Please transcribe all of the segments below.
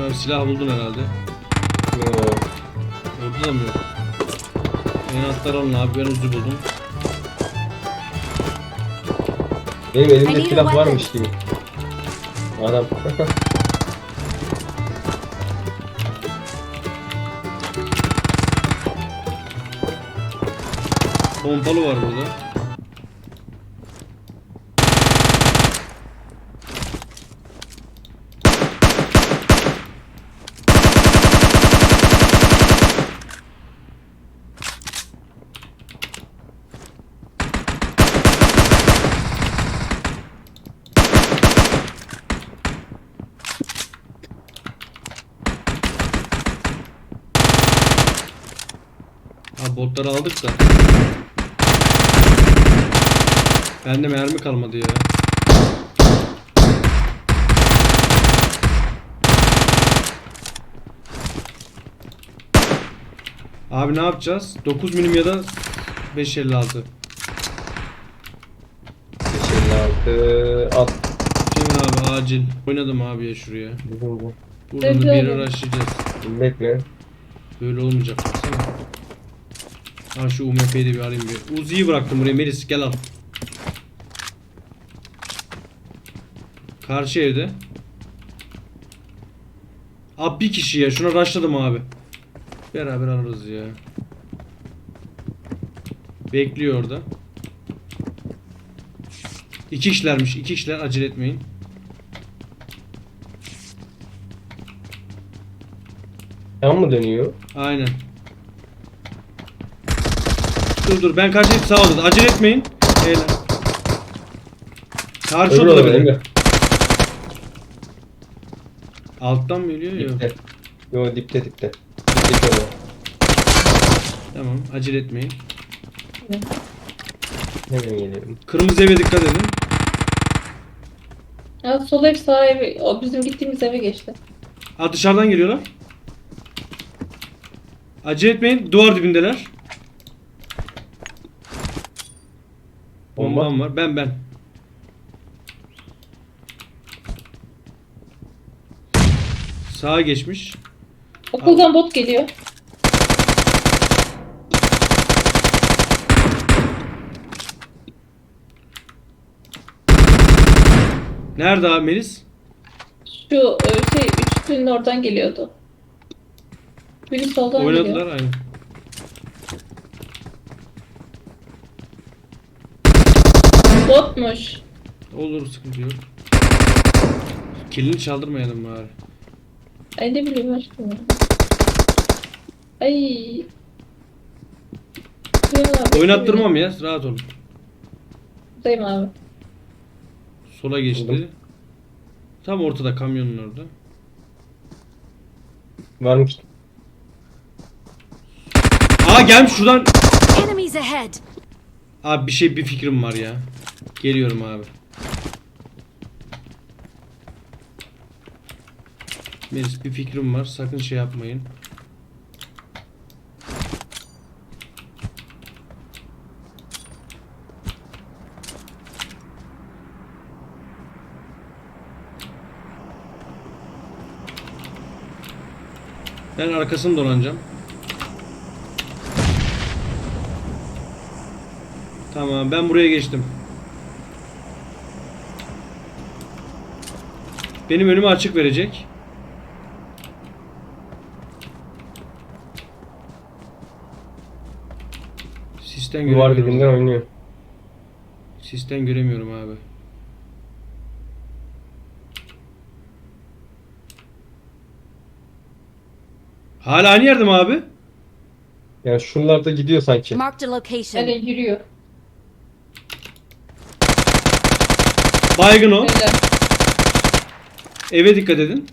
Şu an silah buldun herhalde. Yo. Orada da mı yok? En altlar alın abi ben uzu buldum. Benim elimde a silah varmış gibi. Adam. Pompalı var burada. Botları aldık da. Bende mermi kalmadı ya. Abi ne yapacağız? 9 milim ya da 556. 556 at. Cemil abi acil. Oynadım abi ya şuraya. Buradan bir uğraşacağız. Bekle. Böyle olmayacak. Ha şu UMP'yi de bir alayım bir. Uzi'yi bıraktım buraya Melis gel al. Karşı evde. Abi bir kişi ya şuna rushladım abi. Beraber alırız ya. Bekliyor orada. İki kişilermiş. iki kişiler acele etmeyin. Yan mı dönüyor? Aynen. Dur dur ben kaçayım sağ olun. Acele etmeyin. Beyler. Karşı odada biri. Alttan mı geliyor? Yok. Dipte. Yo dipte dipte. Dipte odada. Tamam acele etmeyin. Hemen geliyorum. Kırmızı eve dikkat edin. Ya sol ev sağ ev o bizim gittiğimiz eve geçti. Ha dışarıdan geliyorlar. Acele etmeyin. Duvar dibindeler. Bombam var. Ben ben. Sağa geçmiş. Okuldan bot geliyor. Nerede abi Melis? Şu e, şey üçlünün oradan geliyordu. Biri soldan Oynadılar geliyor. aynen. Botmuş. Olur sıkıntı yok. Kilini çaldırmayalım bari. Ay ne bileyim aşkım ya. Ay. Oynattırmam ya rahat olun. Buradayım abi. Sola geçti. Buldum. Tam ortada kamyonun orada. Var mı ki? Aa gelmiş şuradan. Enemies ahead. Abi bir şey bir fikrim var ya. Geliyorum abi. Melis bir fikrim var. Sakın şey yapmayın. Ben arkasını dolanacağım. Tamam ben buraya geçtim. Benim önümü açık verecek. Sisten Duvar dibinden oynuyor. Sisten göremiyorum abi. Hala aynı yerde mi abi? Yani şunlarda gidiyor sanki. Marked a location. Öyle yürüyor. Baygın o. Öyle. Eve dikkat edin.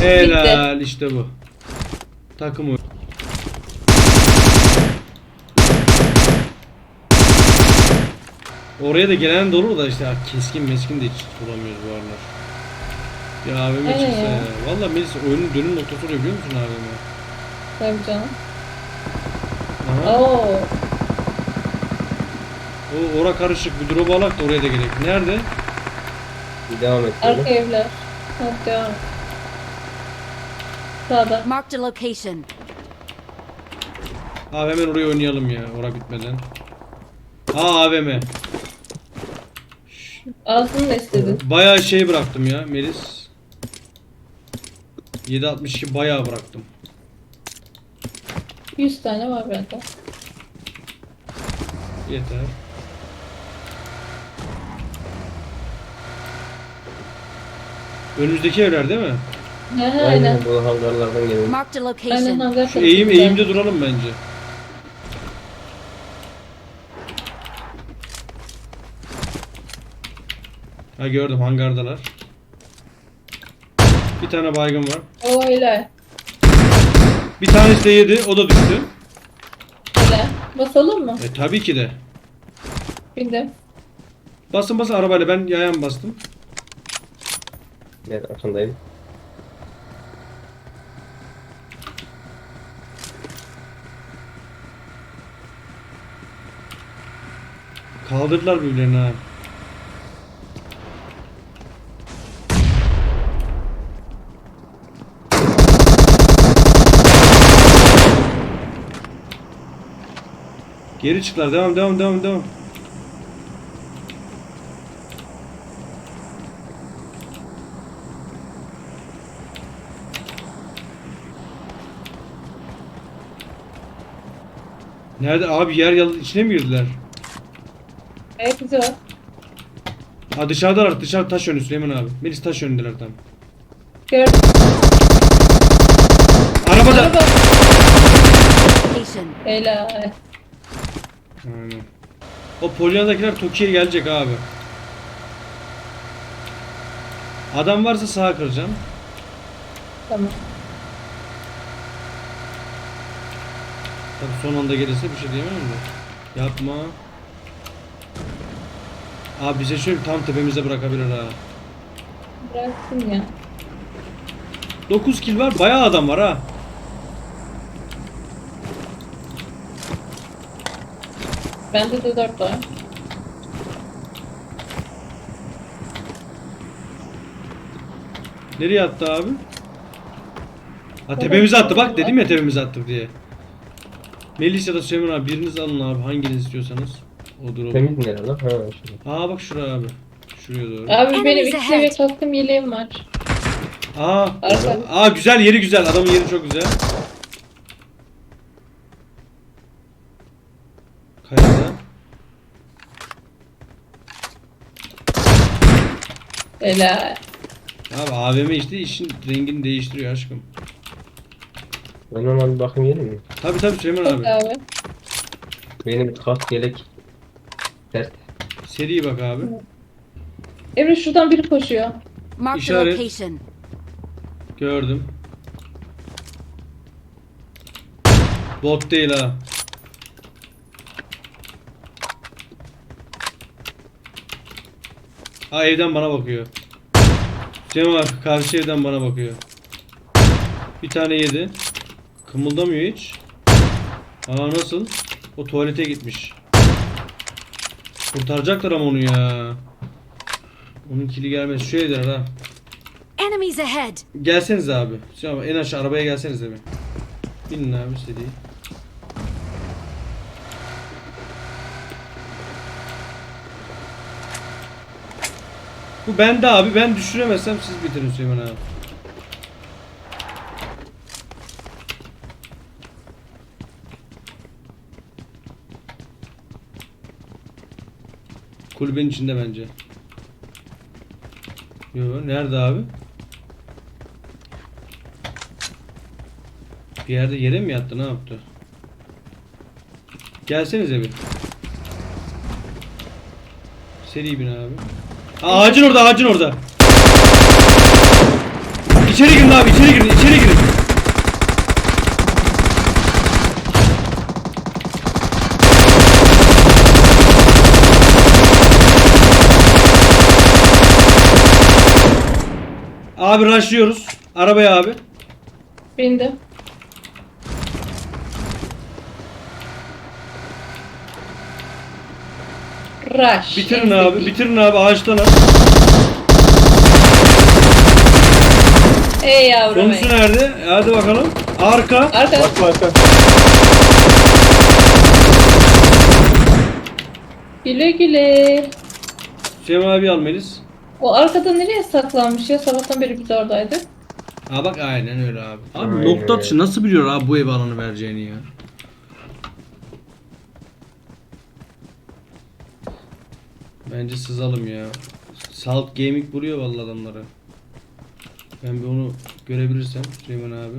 Helal işte bu. Takım oyunu. Oraya da gelen de olur da işte ha, keskin meskin de hiç bulamıyoruz bu aralar. Ya AVM Ee? çıksa ya. Valla Melis oyunun dönüm noktası oluyor biliyor musun AVM? Tabii canım. Aha. Oo. O ora karışık bir drop alak da oraya da gerek. Nerede? Devam et. Arka evler. Hadi devam. et. Sağda. Marked a location. Abi hemen oraya oynayalım ya. Ora bitmeden. Aa AVM. Ağzını da istedin. Bayağı şey bıraktım ya Melis. 762 bayağı bıraktım. 100 tane var bende. Yeter. Önümüzdeki evler değil mi? He he Aynen aynen. bu hangarlardan geliyor. Marked a Aynen location. hangar Şu eğim eğimde duralım bence. Ha gördüm hangardalar. Bir tane baygın var. Öyle. Bir tanesi de yedi, o da düştü. Öyle. Basalım mı? E tabii ki de. Bindim. Basın basın arabayla ben yayan bastım. Ben arkandayım. Kaldırdılar birbirlerini ha. Geri çıktılar. Devam devam devam devam. Nerede abi yer yalı içine mi girdiler? Evet güzel. Ha dışarıdalar dışarı taş önü Süleyman abi. Melis taş önündeler tam. Gördüm. Arabada. Araba. Location. Helal. Aynen. O Polonya'dakiler Tokyo'ya gelecek abi. Adam varsa sağa kıracağım. Tamam. Tabii son anda gelirse bir şey diyemem de. Yapma. Abi bize şöyle tam tepemize bırakabilir ha. Bıraksın ya. 9 kill var bayağı adam var ha. Bende de 4 var. Nereye attı abi? Ha tepemize attı bak dedim ya tepemize attık diye. Melis ya da Süleyman abi biriniz alın abi hanginiz istiyorsanız. Odur olur. Temiz nerede lan? Ha şurada. Aa bak şuraya abi. Şuraya doğru. Abi benim iki seviye kaskım yeleğim var. Aa, Arka. aa güzel yeri güzel. Adamın yeri çok güzel. Kayada. Helal. Abi AVM işte işin rengini değiştiriyor aşkım. Ben ona bir bakayım yerim mi? Tabi tabi Süleyman abi. abi. Benim kask yelek. Sert. Seri bak abi. Emre şuradan biri koşuyor. Marked a İşaret. location. Gördüm. Bot değil ha. Ha evden bana bakıyor. Cem abi karşı evden bana bakıyor. Bir tane yedi. Kımıldamıyor hiç. Aa nasıl? O tuvalete gitmiş. Kurtaracaklar ama onu ya. Onun kili gelmez. Şu evdeler ha. Enemies ahead. Gelseniz abi. Şey ama en aşağı arabaya gelseniz mi? Binin abi seri. Bu bende abi. Ben düşüremezsem siz bitirin Süleyman abi. Kulübenin içinde bence. Yo nerede abi? Bir yerde yere mi yattı ne yaptı? Gelsenize bir. Seri bin abi. Aa, ağacın orada ağacın orada. İçeri girin abi içeri girin içeri girin. Abi rushlıyoruz. Arabaya abi. Bindim. Rush. Bitirin En abi, bitirin abi ağaçtan at. Ey yavrum ey. nerede? Hadi bakalım. Arka. Arka. Bak bak. Güle güle. Cem abi almalıyız. O arkada nereye saklanmış ya? Sabahtan beri biz oradaydık. Ha bak aynen öyle abi. Abi Aynen nokta atışı nasıl biliyor abi bu ev alanı vereceğini ya? Bence sızalım ya. Salt Gaming vuruyor vallahi adamları. Ben bir onu görebilirsem Süleyman abi.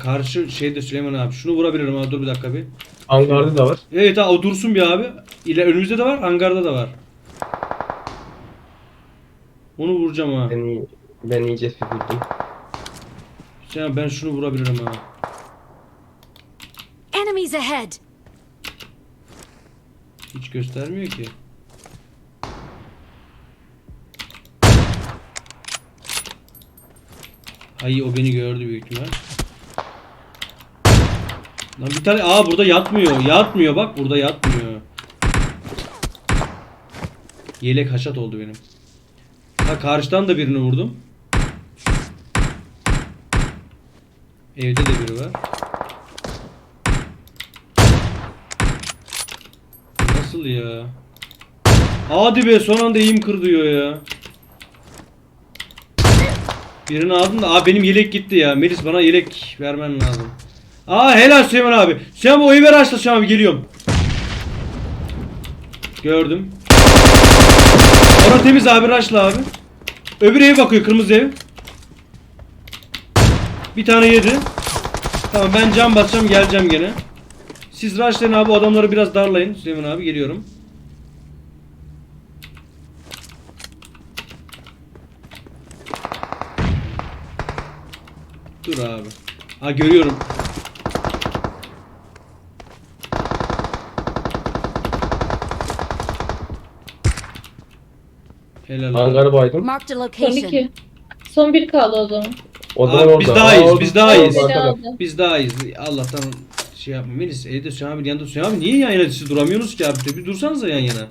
Karşı şeyde Süleyman abi. Şunu vurabilirim abi dur bir dakika bir. Hangarda da var. Evet ha o dursun bir abi. İle önümüzde de var, hangarda da var. Onu vuracağım ha. Ben, ben iyice süpürdüm. Sen ben şunu vurabilirim ha. Enemies ahead! Hiç göstermiyor ki. Ay o beni gördü büyük ihtimal. Lan bir tane aa burada yatmıyor. Yatmıyor bak burada yatmıyor. Yelek haşat oldu benim. Ha karşıdan da birini vurdum. Evde de biri var. Nasıl ya? Hadi be son anda eğim kır diyor ya. Birini aldım da aa benim yelek gitti ya. Melis bana yelek vermen lazım. Aa helal Süleyman abi. Süleyman o evi ver açla abi geliyorum. Gördüm. Orada temiz abi raşla abi. Öbür eve bakıyor kırmızı ev. Bir tane yedi. Tamam ben cam basacağım geleceğim gene. Siz rushlayın abi adamları biraz darlayın. Süleyman abi geliyorum. Dur abi. Ha görüyorum. Helal abi. Hangarı baydım. Marked a Son location. iki. Son bir kaldı o zaman. O da Abi orada. biz daha iyiyiz, biz daha iyiyiz. Beni arkada. aldı. Biz daha iyiyiz. Allah'tan şey yapma. Melis evde Hüseyin abi yanında Hüseyin abi niye yan yana siz duramıyorsunuz ki abi? Bir dursanıza yan yana.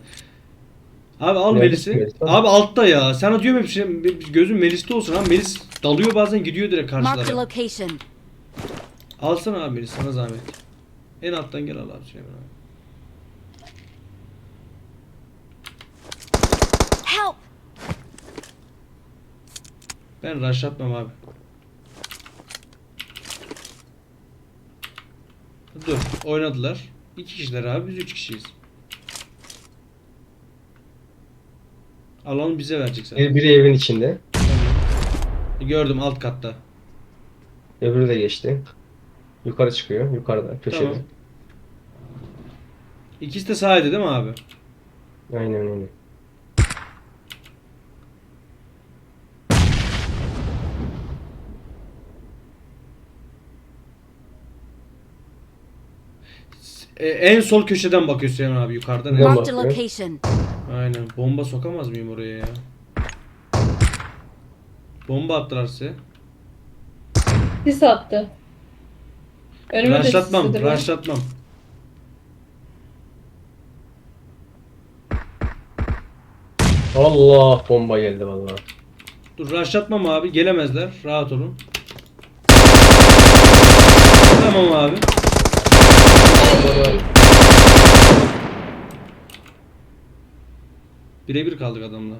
Abi al Melis, Melis'i. Melis. Abi altta ya. Sana diyorum hep şey, gözün Melis'te olsun ha. Melis dalıyor bazen gidiyor direkt Marked a karşılara. location. Alsana abi Melis sana zahmet. En alttan gel al abi Süleyman abi. Ben rush atmam abi. Dur oynadılar. İki kişiler abi biz üç kişiyiz. Alanı bize verecek zaten. Bir- Biri evin içinde. Gördüm alt katta. Öbürü de geçti. Yukarı çıkıyor. Yukarıda. Köşede. Tamam. İkisi de sahaydı değil mi abi? Aynen öyle. E, en sol köşeden bakıyor Süleyman abi yukarıdan. Tamam. Marked a bakıyor. location. Aynen. Bomba sokamaz mıyım oraya ya? Bomba attılar size. Sis attı. Önüme de Raşlatmam, ya. raşlatmam. Allah bomba geldi vallahi. Dur raşlatmam abi. Gelemezler. Rahat olun. Tamam abi. Birebir kaldık adamla.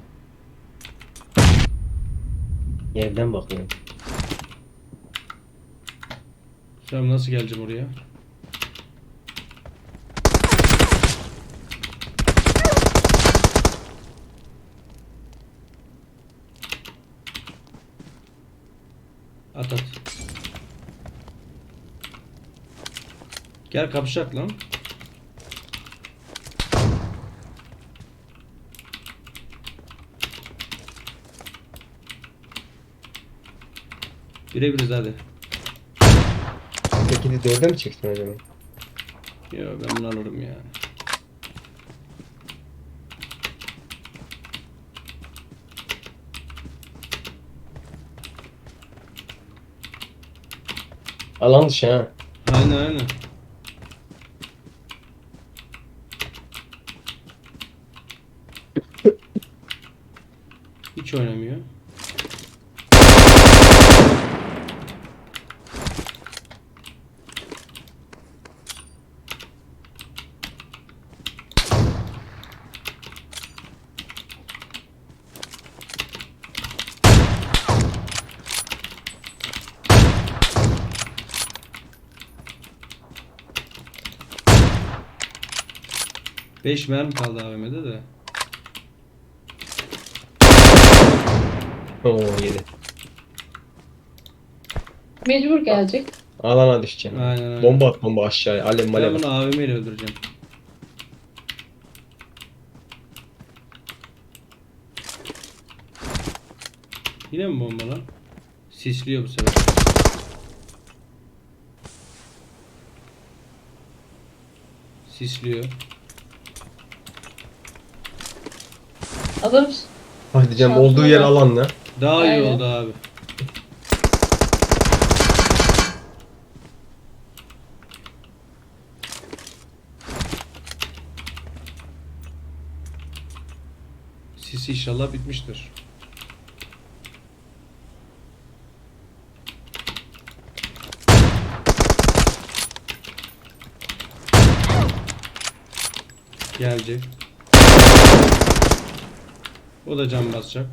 Yerden bakıyor. Sen nasıl geleceğim oraya? At at. Gel kapışak lan. Birebiriz hadi. Peki de dörde mi çektin acaba? Yo ben bunu alırım ya. Alan dışı ha. Aynen aynen. Hiç oynamıyor. Beş mermi kaldı AVM'de de. Oo yedi. Mecbur gelecek. Alana düşeceğim. Aynen aynen. Bomba at bomba aşağıya. Alev Ben malev. bunu AVM ile öldüreceğim. Yine mi bomba lan? Sisliyor bu sefer. Sisliyor. Adam Hadi diyeceğim Şansına olduğu yer alan ne? Daha iyi Aynen. oldu abi. Sis inşallah bitmiştir. Gelecek. O da can basacak.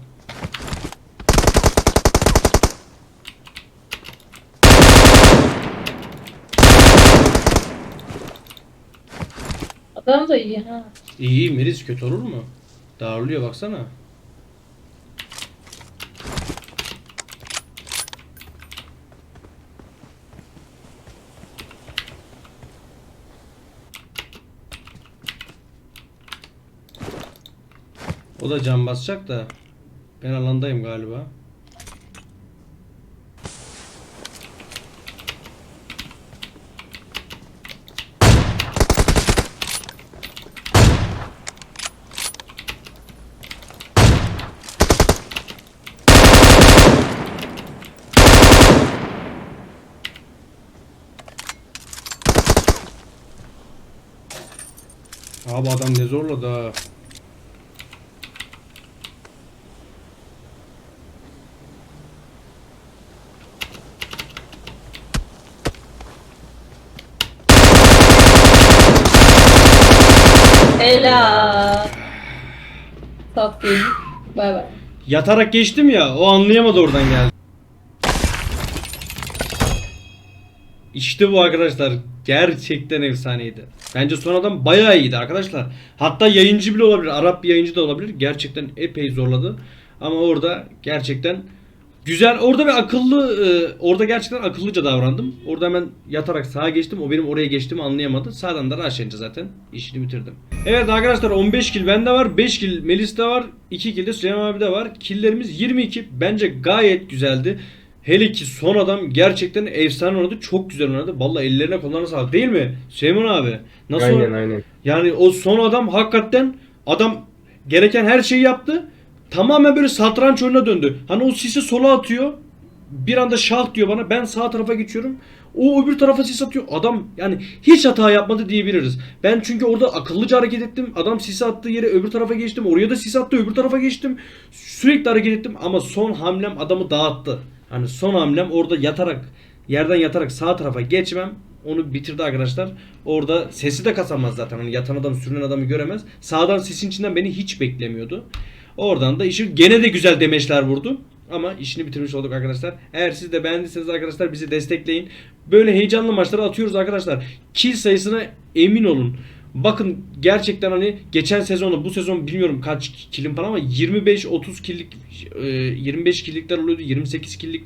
Adam da iyi ha. İyi Meris kötü olur mu? Dağırlıyor baksana. O da can basacak da ben alandayım galiba. Abi adam ne zorladı ha. Ela. Tatlıyım. Bay bay. Yatarak geçtim ya o anlayamadı oradan geldi. İşte bu arkadaşlar gerçekten efsaneydi. Bence son adam bayağı iyiydi arkadaşlar. Hatta yayıncı bile olabilir. Arap bir yayıncı da olabilir. Gerçekten epey zorladı. Ama orada gerçekten güzel. Orada bir akıllı e, orada gerçekten akıllıca davrandım. Orada hemen yatarak sağa geçtim. O benim oraya geçtiğimi anlayamadı. Sağdan da rushlayınca zaten işini bitirdim. Evet arkadaşlar 15 kill bende var. 5 kill Melis'te var. 2 kill de Süleyman abi de var. Killlerimiz 22. Bence gayet güzeldi. Hele ki son adam gerçekten efsane oynadı. Çok güzel oynadı. Vallahi ellerine kollarına sağlık değil mi? Süleyman abi. Nasıl Aynen aynen. yani o son adam hakikaten adam gereken her şeyi yaptı. Tamamen böyle satranç oyununa döndü. Hani o sisi sola atıyor. Bir anda şah diyor bana. Ben sağ tarafa geçiyorum. O öbür tarafa sis atıyor. Adam yani hiç hata yapmadı diyebiliriz. Ben çünkü orada akıllıca hareket ettim. Adam sisi attığı yere öbür tarafa geçtim. Oraya da sis attı öbür tarafa geçtim. Sürekli hareket ettim ama son hamlem adamı dağıttı. Hani son hamlem orada yatarak yerden yatarak sağ tarafa geçmem onu bitirdi arkadaşlar. Orada sesi de kasamaz zaten. Hani yatan adam sürünen adamı göremez. Sağdan sesin içinden beni hiç beklemiyordu. Oradan da işi gene de güzel demeçler vurdu. Ama işini bitirmiş olduk arkadaşlar. Eğer siz de beğendiyseniz arkadaşlar bizi destekleyin. Böyle heyecanlı maçları atıyoruz arkadaşlar. Kill sayısına emin olun. Bakın gerçekten hani geçen sezonu bu sezon bilmiyorum kaç kilim falan ama 25-30 killik e, 25 killikler oluyordu 28 killik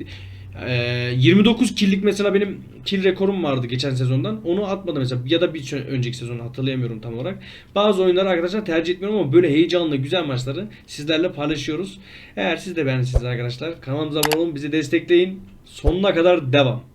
e, 29 killik mesela benim kill rekorum vardı geçen sezondan. Onu atmadım mesela ya da bir önceki sezonu hatırlayamıyorum tam olarak. Bazı oyunları arkadaşlar tercih etmiyorum ama böyle heyecanlı güzel maçları sizlerle paylaşıyoruz. Eğer siz de beğendiyseniz arkadaşlar kanalımıza abone olun bizi destekleyin. Sonuna kadar devam.